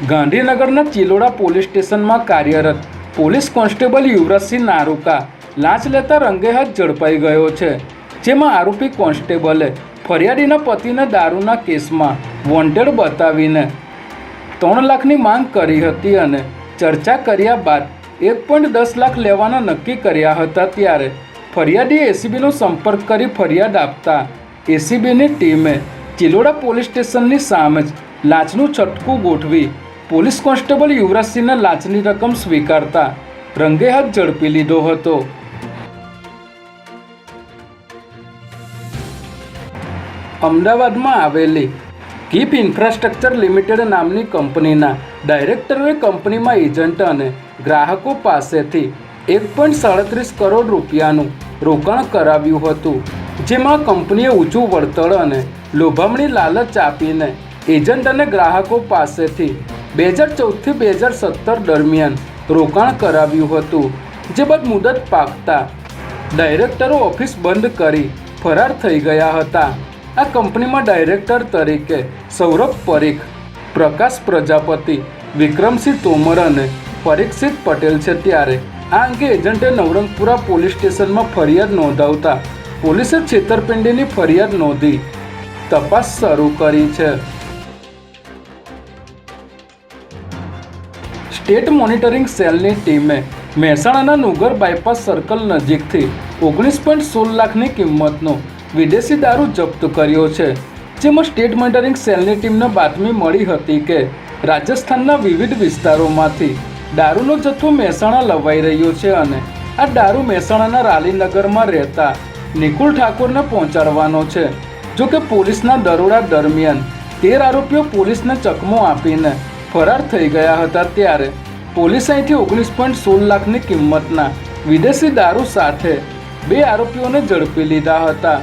ગાંધીનગરના ચિલોડા પોલીસ સ્ટેશનમાં કાર્યરત પોલીસ કોન્સ્ટેબલ યુવરાજસિંહ નારુકા લાંચ લેતા રંગે હાથ ઝડપાઈ ગયો છે, જેમાં આરોપી કોન્સ્ટેબલે ફરિયાદીના પતિને દારૂના કેસમાં વોન્ટેડ બતાવીને ત્રણ લાખની માંગ કરી હતી અને ચર્ચા કર્યા બાદ એક પોઈન્ટ દસ લાખ લેવાના નક્કી કર્યા હતા ત્યારે ફરિયાદીએ એસીબીનો સંપર્ક કરી ફરિયાદ આપતા એસીબીની ટીમે ચિલોડા પોલીસ સ્ટેશનની સામે જ લાંચનું છટકું ગોઠવી પોલીસ કોન્સ્ટેબલ યુવરાજસિંહને લાંચની રકમ સ્વીકારતા રંગે હાથ ઝડપી લીધો હતો. અમદાવાદમાં આવેલી કીપ ઇન્ફ્રાસ્ટ્રક્ચર લિમિટેડ નામની કંપનીના ડાયરેક્ટરોએ કંપનીમાં એજન્ટ અને ગ્રાહકો પાસેથી એક પોઈન્ટ સાડત્રીસ કરોડ રૂપિયાનું રોકાણ કરાવ્યું હતું, જેમાં કંપનીએ ઊંચું વળતર અને લોભામણી લાલચ આપીને એજન્ટ અને ગ્રાહકો પાસેથી બે હજાર ચૌદથી બે હજાર સત્તર દરમિયાન રોકાણ કરાવ્યું હતું, જે બાદ મુદત પાકતા ડાયરેક્ટરો ઓફિસ બંધ કરી ફરાર થઈ ગયા હતા. આ કંપનીમાં ડાયરેક્ટર તરીકે સૌરભ પરીખ, પ્રકાશ પ્રજાપતિ, વિક્રમસિંહ તોમર અને પરીક્ષિત પટેલ છે. ત્યારે આ અંગે એજન્ટે નવરંગપુરા પોલીસ સ્ટેશનમાં ફરિયાદ નોંધાવતા પોલીસે છેતરપિંડીની ફરિયાદ નોંધી તપાસ શરૂ કરી છે. સ્ટેટ મોનિટરિંગ સેલની ટીમે મહેસાણાના નુગર બાયપાસ સર્કલ નજીકથી ઓગણીસ પોઈન્ટ સોળ લાખની કિંમતનો વિદેશી દારૂ જપ્ત કર્યો છે. જેમાં સ્ટેટ મોનિટરિંગ સેલની ટીમને બાતમી મળી હતી કે રાજસ્થાનના વિવિધ વિસ્તારોમાંથી દારૂનો જથ્થો મહેસાણા લવાઈ રહ્યો છે અને આ દારૂ મહેસાણાના રાલીનગરમાં રહેતા નિકુલ ઠાકોરને પહોંચાડવાનો છે. જો કે પોલીસના દરોડા દરમિયાન તેર આરોપીઓ પોલીસને ચકમો આપીને ફરાર થઈ ગયા હતા ત્યારે પોલીસ અહીંથી ઓગણીસ પોઈન્ટ સોળ લાખની કિંમતના વિદેશી દારૂ સાથે બે આરોપીઓને ઝડપી લીધા હતા.